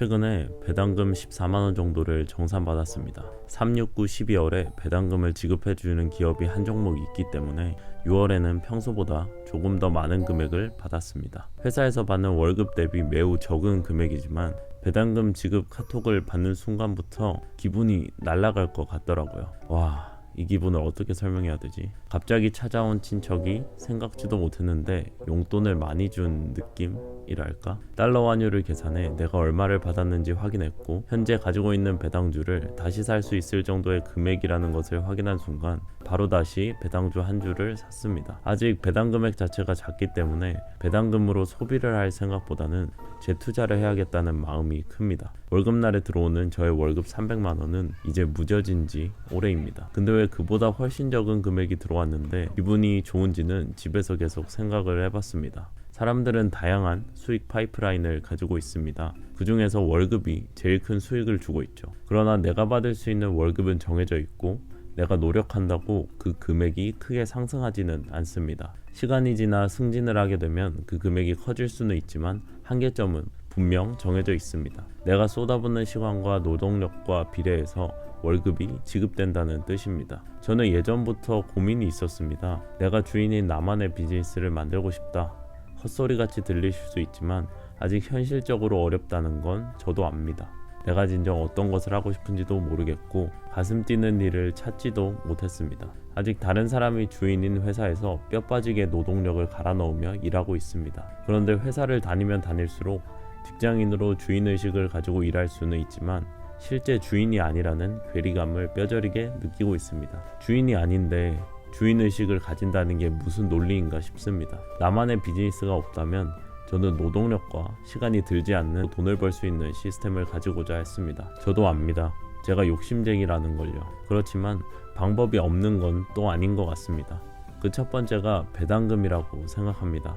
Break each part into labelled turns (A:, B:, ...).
A: 최근에 배당금 14만원 정도를 정산받았습니다. 369 12월에 배당금을 지급해주는 기업이 한 종목 있기 때문에 6월에는 평소보다 조금 더 많은 금액을 받았습니다. 회사에서 받는 월급 대비 매우 적은 금액이지만 배당금 지급 카톡을 받는 순간부터 기분이 날아갈 것 같더라고요. 와, 이 기분을 어떻게 설명해야 되지? 갑자기 찾아온 친척이 생각지도 못했는데 용돈을 많이 준 느낌 이랄까? 달러 환율을 계산해 내가 얼마를 받았는지 확인했고 현재 가지고 있는 배당주를 다시 살 수 있을 정도의 금액이라는 것을 확인한 순간 바로 다시 배당주 한 주를 샀습니다. 아직 배당 금액 자체가 작기 때문에 배당금으로 소비를 할 생각보다는 재투자를 해야겠다는 마음이 큽니다. 월급날에 들어오는 저의 월급 300만 원은 이제 무뎌진 지 오래입니다. 근데 왜 그보다 훨씬 적은 금액이 들어왔는데 기분이 좋은지는 집에서 계속 생각을 해봤습니다. 사람들은 다양한 수익 파이프라인을 가지고 있습니다. 그 중에서 월급이 제일 큰 수익을 주고 있죠. 그러나 내가 받을 수 있는 월급은 정해져 있고 내가 노력한다고 그 금액이 크게 상승하지는 않습니다. 시간이 지나 승진을 하게 되면 그 금액이 커질 수는 있지만 한계점은 분명 정해져 있습니다. 내가 쏟아붓는 시간과 노동력과 비례해서 월급이 지급된다는 뜻입니다. 저는 예전부터 고민이 있었습니다. 내가 주인인 나만의 비즈니스를 만들고 싶다. 헛소리 같이 들리실 수 있지만 아직 현실적으로 어렵다는 건 저도 압니다. 내가 진정 어떤 것을 하고 싶은지도 모르겠고 가슴 뛰는 일을 찾지도 못했습니다. 아직 다른 사람이 주인인 회사에서 뼈 빠지게 노동력을 갈아 넣으며 일하고 있습니다. 그런데 회사를 다니면 다닐수록 직장인으로 주인의식을 가지고 일할 수는 있지만 실제 주인이 아니라는 괴리감을 뼈저리게 느끼고 있습니다. 주인이 아닌데 주인의식을 가진다는 게 무슨 논리인가 싶습니다. 나만의 비즈니스가 없다면 저는 노동력과 시간이 들지 않는 돈을 벌 수 있는 시스템을 가지고자 했습니다. 저도 압니다. 제가 욕심쟁이라는 걸요. 그렇지만 방법이 없는 건 또 아닌 것 같습니다. 그 첫 번째가 배당금이라고 생각합니다.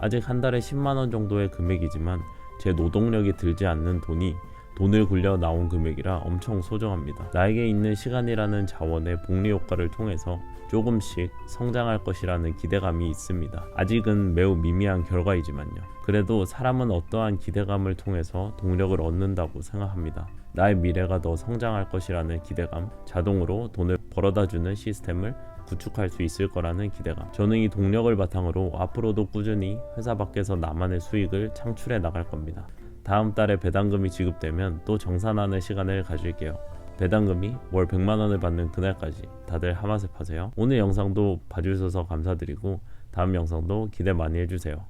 A: 아직 한 달에 10만원 정도의 금액이지만 제 노동력이 들지 않는 돈이 돈을 굴려 나온 금액이라 엄청 소중합니다. 나에게 있는 시간이라는 자원의 복리 효과를 통해서 조금씩 성장할 것이라는 기대감이 있습니다. 아직은 매우 미미한 결과이지만요. 그래도 사람은 어떠한 기대감을 통해서 동력을 얻는다고 생각합니다. 나의 미래가 더 성장할 것이라는 기대감, 자동으로 돈을 벌어다 주는 시스템을 구축할 수 있을 거라는 기대감. 저는 이 동력을 바탕으로 앞으로도 꾸준히 회사 밖에서 나만의 수익을 창출해 나갈 겁니다. 다음 달에 배당금이 지급되면 또 정산하는 시간을 가질게요. 배당금이 월 100만 원을 받는 그날까지 다들 하마셉 하세요. 오늘 영상도 봐주셔서 감사드리고 다음 영상도 기대 많이 해주세요.